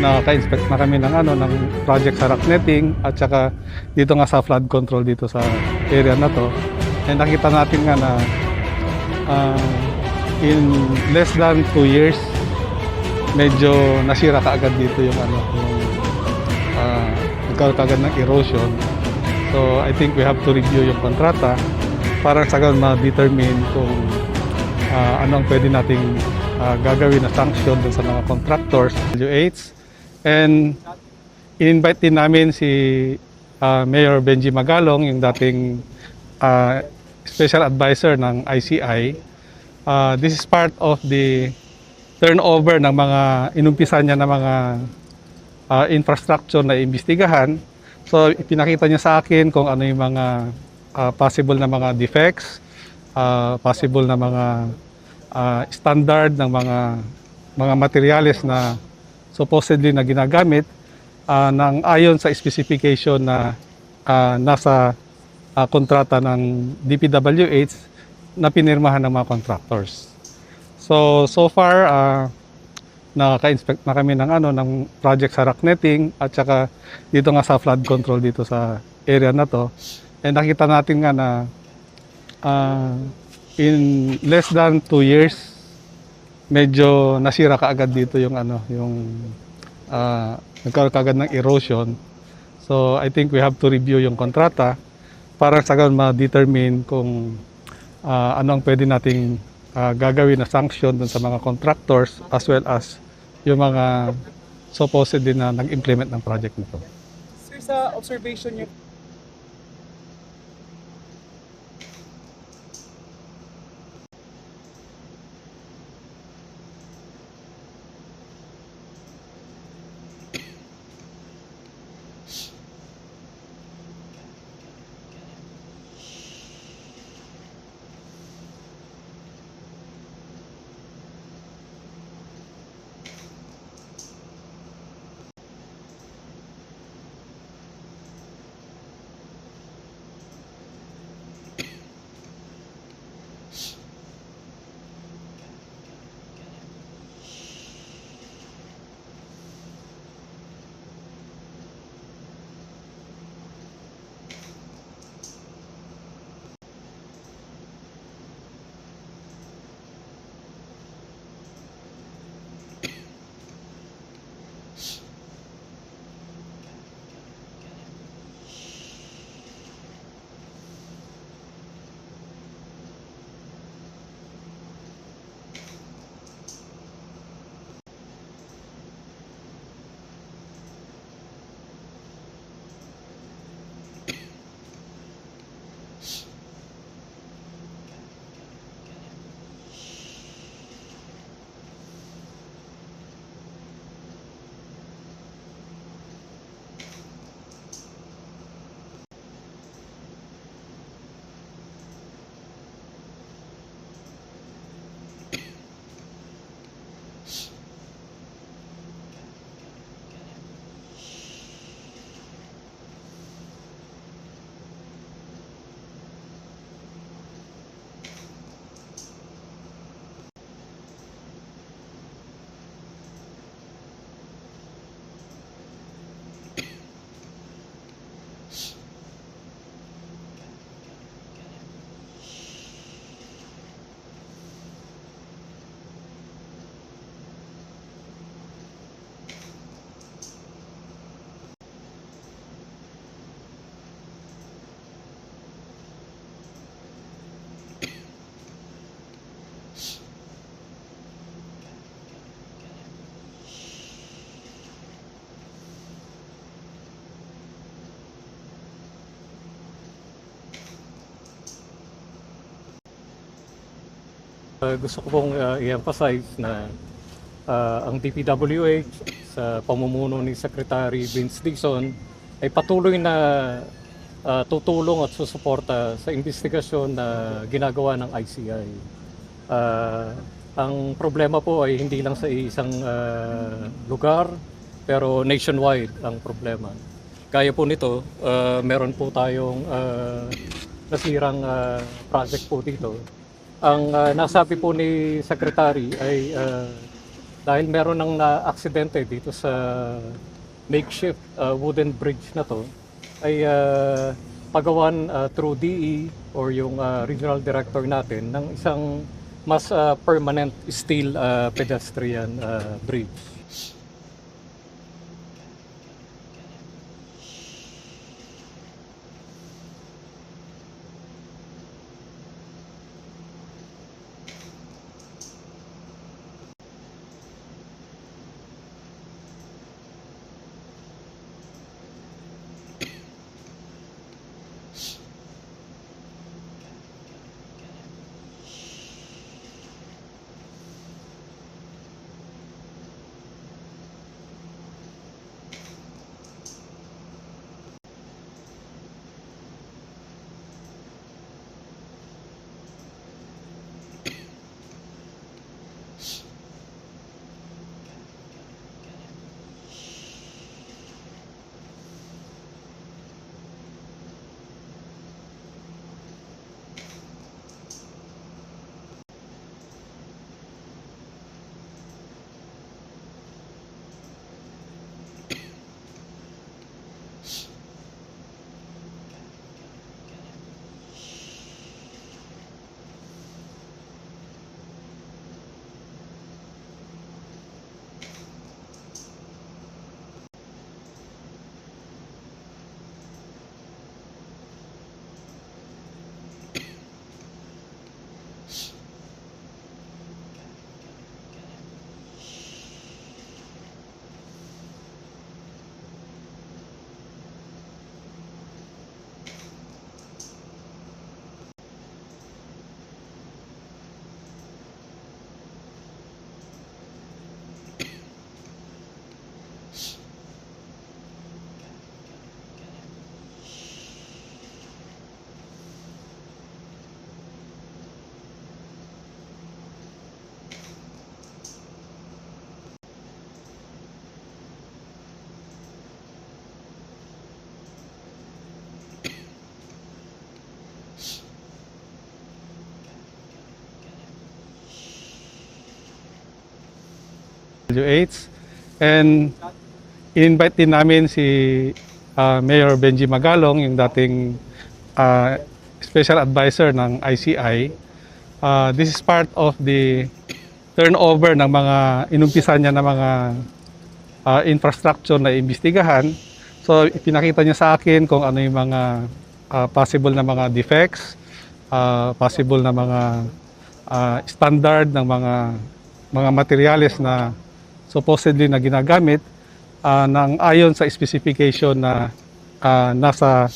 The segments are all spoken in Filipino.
nakaka-inspect na kami ng ano ng project sa rock netting at saka dito nga sa flood control dito sa area na to. And nakita natin nga na ah, in less than 2 years medyo nasira kaagad dito yung ano yung uh, nagkaroon kaagad ng erosion. So I think we have to review yung kontrata para sa ganun ma-determine kung ah, ano ang pwede nating ah, gagawin na sanction dun sa mga contractors, WH. And in-invite din namin si ah, Mayor Benji Magalong, yung dating ah, special advisor ng ICI. Ah, this is part of the turnover ng mga inumpisan niya ng mga ah, infrastructure na imbestigahan. So ipinakita niya sa akin kung ano yung mga ah, possible na mga defects, ah, possible na mga ah, standard ng mga mga materyales na supposedly na ginagamit ah, ng ayon sa specification na ah, nasa ah, kontrata ng DPWH na pinirmahan ng mga contractors. So so far ah, nakaka-inspect na kami ng ano ng project sa rock netting at saka dito nga sa flood control dito sa area na to. And nakita natin nga na ah, in less than 2 years medyo nasira kaagad dito yung ano yung ah, nagkaroon kaagad ng erosion. So I think we have to review yung kontrata para sa ganun ma-determine kung ah, ano ang pwede nating ah, gagawin na sanction dun sa mga contractors as well as yung mga supposedly na nag-implement ng project nito. Sir, sa observation niyo, Uh, gusto ko pong uh, i-emphasize na uh, ang DPWH sa pamumuno ni Secretary Vince Dixon ay patuloy na uh, tutulong at susuporta sa investigasyon na ginagawa ng ICI. Uh, ang problema po ay hindi lang sa isang uh, lugar pero nationwide ang problema. Kaya po nito, uh, meron po tayong uh, nasirang uh, project po dito ang uh, nasabi po ni Secretary ay uh, dahil meron ng na-aksidente dito sa makeshift uh, wooden bridge na to, ay uh, pagawan uh, through DE or yung uh, regional director natin ng isang mas uh, permanent steel uh, pedestrian uh, bridge. WH. And in-invite din namin si ah, Mayor Benji Magalong, yung dating ah, special advisor ng ICI. Ah, this is part of the turnover ng mga inumpisa niya na mga ah, infrastructure na imbestigahan. So, pinakita niya sa akin kung ano yung mga ah, possible na mga defects, ah, possible na mga ah, standard ng mga mga materials na supposedly na ginagamit ah, ng ayon sa specification na ah, nasa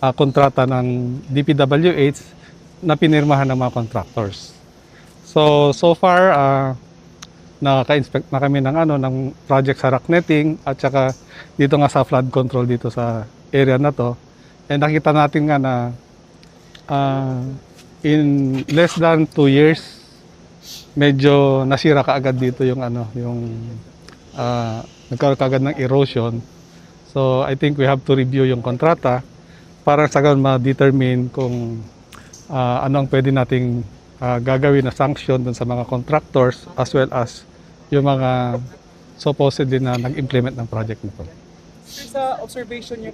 ah, kontrata ng DPWH na pinirmahan ng mga contractors. So so far ah, nakaka-inspect na kami ng ano ng project sa rock netting at saka dito nga sa flood control dito sa area na to. And nakita natin nga na ah, in less than 2 years medyo nasira kaagad dito yung ano, yung ah, nagkaroon kaagad ng erosion. So I think we have to review yung kontrata para sa ganun ma-determine kung ah, ano ang pwede nating ah, gagawin na sanction dun sa mga contractors as well as yung mga supposedly na nag-implement ng project nito. Sir, sa observation niyo